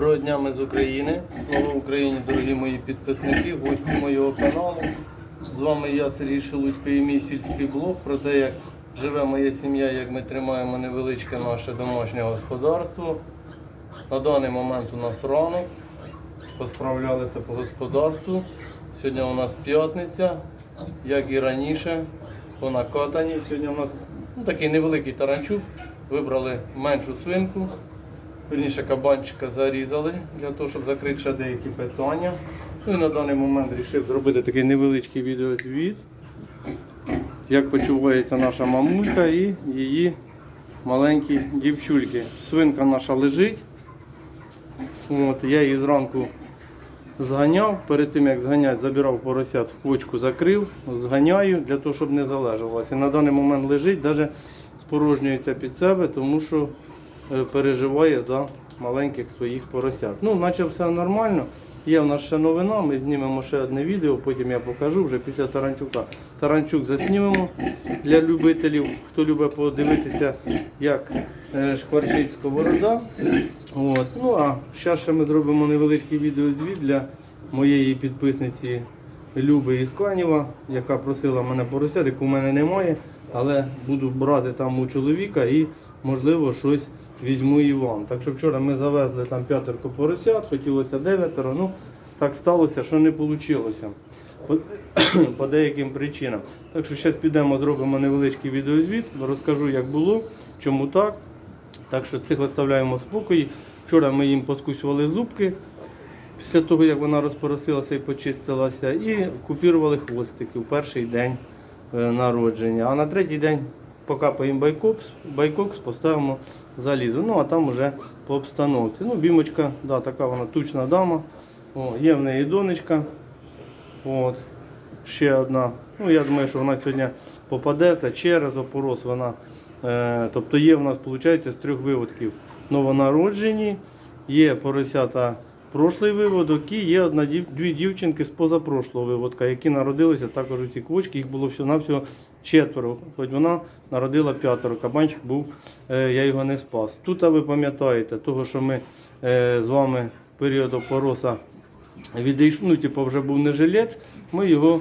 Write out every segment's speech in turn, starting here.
Доброго дня, ми з України. Слава Україні, дорогі мої підписники, гості моєго каналу. З вами я, Сергій Шелудько і мій сільський блог про те, як живе моя сім'я, як ми тримаємо невеличке наше домашнє господарство. На даний момент у нас ранок. Посправлялися по господарству. Сьогодні у нас п'ятниця, як і раніше, по накатанні. Сьогодні у нас ну, такий невеликий таранчук. Вибрали меншу свинку. Вірніше кабанчика зарізали для того, щоб закрити ще деякі питання. Ну і на даний момент вирішив зробити такий невеличкий відеозвіт, як почувається наша мамулька і її маленькі дівчульки. Свинка наша лежить. От, я її зранку зганяв. Перед тим як зганяти, забирав поросят в почку, закрив, зганяю для того, щоб не залежалося. І на даний момент лежить, навіть спорожнюється під себе, тому що переживає за маленьких своїх поросят. Ну, наче все нормально. Є в нас ще новина, ми знімемо ще одне відео, потім я покажу вже після Таранчука. Таранчук заснімемо для любителів, хто любить подивитися, як е, шкварчить сковорода. От. Ну а зараз ще ми зробимо невеличкий відеозвіт для моєї підписниці Люби із яка просила мене поросят, яку в мене немає, але буду брати там у чоловіка і можливо щось візьму і вам. Так що вчора ми завезли там п'ятерко поросят, хотілося дев'ятеро, ну так сталося, що не вийшло. По, деяким причинам. Так що зараз підемо, зробимо невеличкий відеозвіт, розкажу, як було, чому так. Так що цих оставляємо в спокої. Вчора ми їм поскусували зубки після того, як вона розпоросилася і почистилася, і купірували хвостики в перший день е, народження. А на третій день покапаємо байкокс, байкокс поставимо залізо. Ну а там вже по обстановці. Ну, бімочка, да, така вона тучна дама. О, є в неї донечка. От. Ще одна. Ну, я думаю, що вона сьогодні попадеться через опорос. Вона, е, тобто є в нас, виходить, з трьох виводків новонароджені, є поросята прошлий виводок і є одна дві дівчинки з позапрошлого виводка, які народилися також у ці квочки. Їх було всього навсього четверо. Хоч вона народила п'ятеро. Кабанчик був, е, я його не спас. Тут а ви пам'ятаєте, того, що ми е, з вами період опороса відійшов, ну, типу, вже був не жилець, ми його,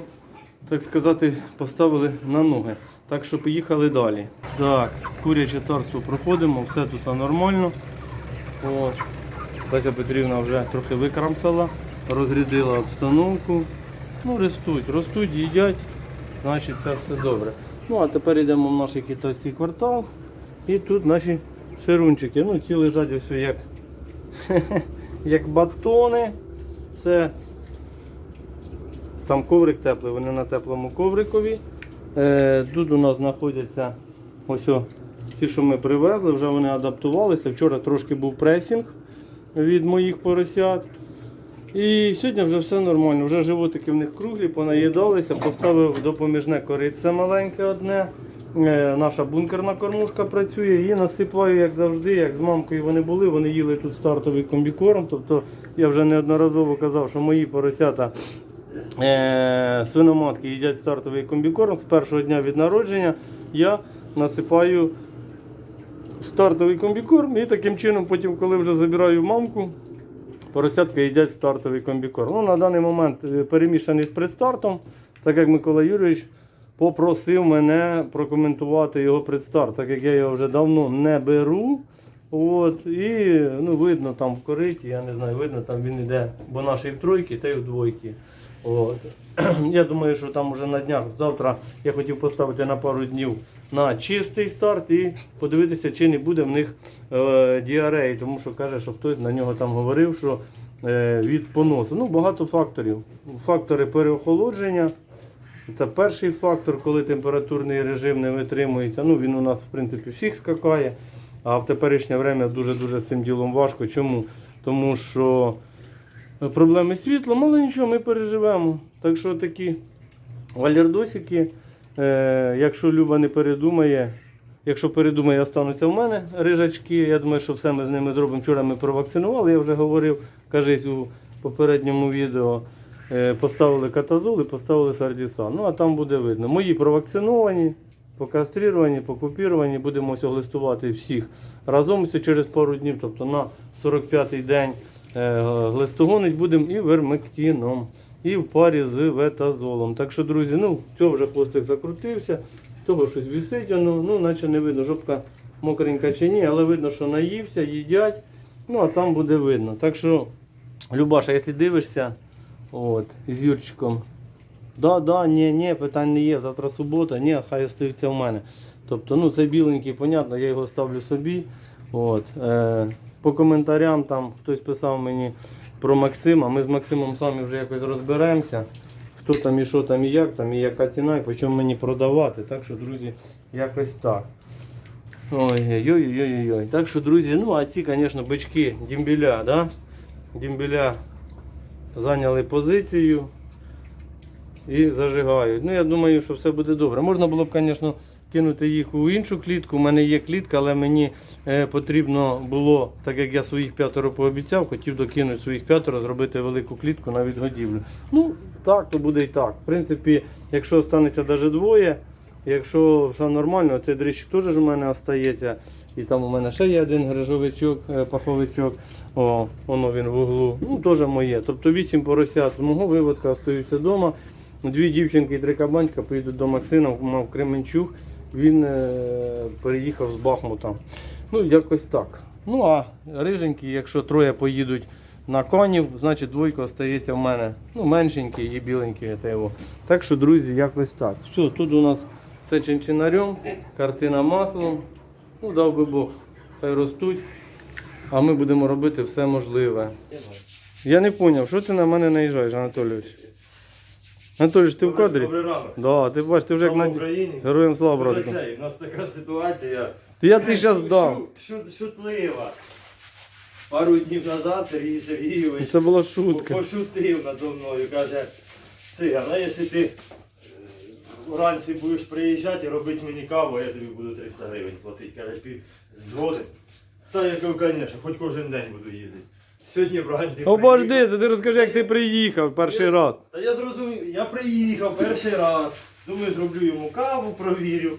так сказати, поставили на ноги. Так що поїхали далі. Так, куряче царство проходимо, все тут нормально. От. Леся Петрівна вже трохи викрамсала, розрядила обстановку. Ну, ростуть, ростуть, їдять, значить це все добре. Ну, а тепер йдемо в наш китайський квартал. І тут наші сирунчики. Ну, ці лежать ось як, як батони. Це там коврик теплий, вони на теплому коврикові. Е, тут у нас знаходяться ось о, ті, що ми привезли, вже вони адаптувалися. Вчора трошки був пресінг від моїх поросят. І сьогодні вже все нормально. Вже животики в них круглі, понаїдалися, поставив допоміжне корице маленьке одне. Е, Наша бункерна кормушка працює і насипаю, як завжди, як з мамкою вони були, вони їли тут стартовий комбікорм. Тобто я вже неодноразово казав, що мої поросята е, свиноматки їдять стартовий комбікорм з першого дня від народження. Я насипаю стартовий комбікорм і таким чином, потім, коли вже забираю мамку, поросятка їдять стартовий комбікорм. Ну, на даний момент е, перемішаний з предстартом, так як Микола Юрійович попросив мене прокоментувати його предстарт, так як я його вже давно не беру. От, і ну, видно там в кориті, я не знаю, видно, там він йде, бо наші в тройки, та й в двойки. От. Я думаю, що там вже на днях, завтра я хотів поставити на пару днів на чистий старт і подивитися, чи не буде в них е, діареї, тому що каже, що хтось на нього там говорив, що е, від поносу. Ну, багато факторів. Фактори переохолодження. Це перший фактор, коли температурний режим не витримується. Ну, він у нас, в принципі, всіх скакає. А в теперішнє время дуже-дуже з цим ділом важко. Чому? Тому що проблеми з світлом, але нічого, ми переживемо. Так що такі валярдосики, е, якщо Люба не передумає, якщо передумає, остануться в мене рижачки. Я думаю, що все ми з ними зробимо. Вчора ми провакцинували, я вже говорив, кажись у попередньому відео. Е, Поставили катазол і поставили сардісан. Ну а там буде видно. Мої провакциновані, покастрировані, покупіровані. Будемо ось листувати всіх разом ось через пару днів, тобто на 45-й день е, глистогонить будемо і вермектином. І в парі з ветазолом. Так що, друзі, ну, цього вже хвостик закрутився, того щось висить, воно, ну, наче не видно, жопка мокренька чи ні, але видно, що наївся, їдять. Ну, а там буде видно. Так що, Любаша, якщо дивишся, от, з Юрчиком, да, да, ні, ні, питань не є, завтра субота, ні, хай остається в мене. Тобто, ну, це біленький, понятно, я його ставлю собі. От, е, по коментарям там хтось писав мені про Максима. Ми з Максимом самі вже якось розберемося. Хто там і що там і як, там і яка ціна, і по чому мені продавати. Так що, друзі, якось так. Ой-ой-ой-ой-ой. Так що, друзі, ну а ці, звісно, бички дімбіля, да? Дімбіля зайняли позицію і зажигають. Ну, я думаю, що все буде добре. Можна було б, звісно, кинути їх у іншу клітку. У мене є клітка, але мені е, потрібно було, так як я своїх п'ятеро пообіцяв, хотів докинути своїх п'ятеро, зробити велику клітку на відгодівлю. Ну, так, то буде і так. В принципі, якщо станеться навіть двоє, якщо все нормально, цей дрищик теж у мене остається. І там у мене ще є один грижовичок, е, паховичок. О, воно він в углу. Ну, теж моє. Тобто вісім поросят з мого виводка остаються вдома. Дві дівчинки і три кабанчика поїдуть до Максина, мав Кременчуг. Він е, переїхав з Бахмута. Ну, якось так. Ну а риженькі, якщо троє поїдуть на конів, значить двойка остається в мене. Ну, меншенький і біленький. це його. Так що, друзі, якось так. Все, тут у нас все чинчинарем, картина маслом. Ну, дав би Бог, хай ростуть. А ми будемо робити все можливе. Я не зрозумів, що ти на мене наїжджаєш, Анатолійович? Анатолійович, ти в кадрі? Добрий ранок. Да, ти бачиш, ти вже як Слава на Україні. героям слава, Ну, братику. У нас така ситуація. Я ти зараз Шу- дам. шу- шу- Шутлива. Пару днів назад Сергій Сергійович Це була шутка. пошутив надо мною. Каже, Циган, а якщо ти е, вранці будеш приїжджати і робити мені каву, я тобі буду 300 гривень платити. Каже, пів згоден. Та я кажу, звісно, хоч кожен день буду їздити. Сьогодні вранці. Обожди, то ти розкажи, як ти приїхав перший раз. Та я зрозумів, я приїхав перший раз. Думаю, зроблю йому каву, провірю.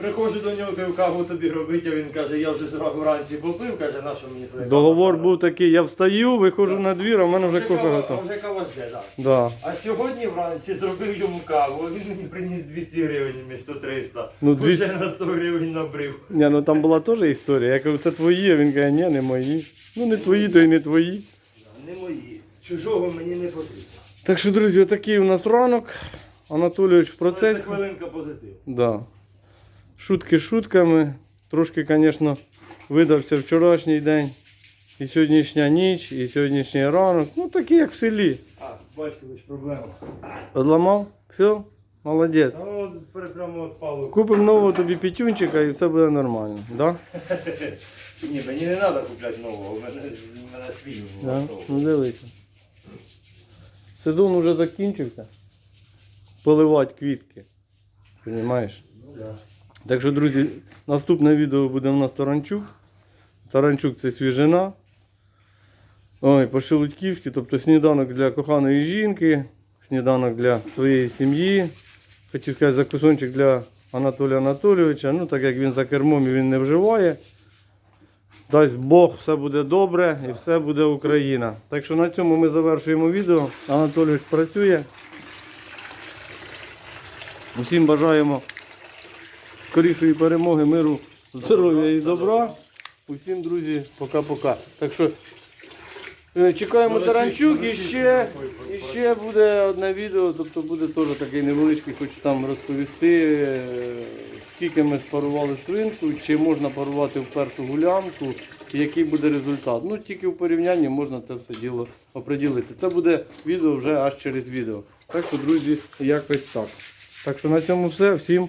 Приходжу до нього, кажу, каву тобі робити, а він каже, я вже зранку вранці попив, каже, на що мені твоя Договор був такий, я встаю, виходжу на двір, а в мене вже кофе кава- готов. Вже кава жде, так. Да. А сьогодні вранці зробив йому каву, а він мені приніс 200 гривень вмісто 300. Ну, 200 Вже на 100 гривень набрив. Ні, ну там була теж історія. Я кажу, це твої, а він каже, ні, не мої. Ну не твої, то й не твої. Не мої. Чужого мені не потрібно. Так що, друзі, отакий у нас ранок. Анатолійович в Це процесі. хвилинка позитиву. Да. Шутки шутками. Трошки, звісно, видався вчорашній день. І сьогоднішня ніч, і сьогоднішній ранок. Ну такі, як в селі. А, батькович, проблема. Одламав? Все? Молодець. Пере- прямо палу. Купимо нового тобі пітюнчика і все буде нормально. Да? Ні, мені не треба купляти нового, у мене, у мене свій Да? влаштовує. Ну дивися. Сезон вже закінчився. Поливати квітки. Понімаєш? Ну, да. Так що, друзі, наступне відео буде у нас Таранчук. Таранчук це свіжина. Ой, по-шелудьківськи, тобто сніданок для коханої жінки, сніданок для своєї сім'ї. Хотів сказати, закусончик для Анатолія Анатолійовича. Ну, так як він за кермом і він не вживає. Дасть Бог, все буде добре і все буде Україна. Так що на цьому ми завершуємо відео. Анатолійович працює. Усім бажаємо скорішої перемоги, миру, здоров'я і добра. Усім, друзі, пока-пока. Так що е, чекаємо Таранчук і ще, і ще буде одне відео, тобто буде теж такий невеличкий, хочу там розповісти, е, скільки ми спарували свинку, чи можна парувати в першу гулянку, і який буде результат. Ну тільки в порівнянні можна це все діло оприділити. Це буде відео вже аж через відео. Так що, друзі, якось так. Так що на цьому все. Всім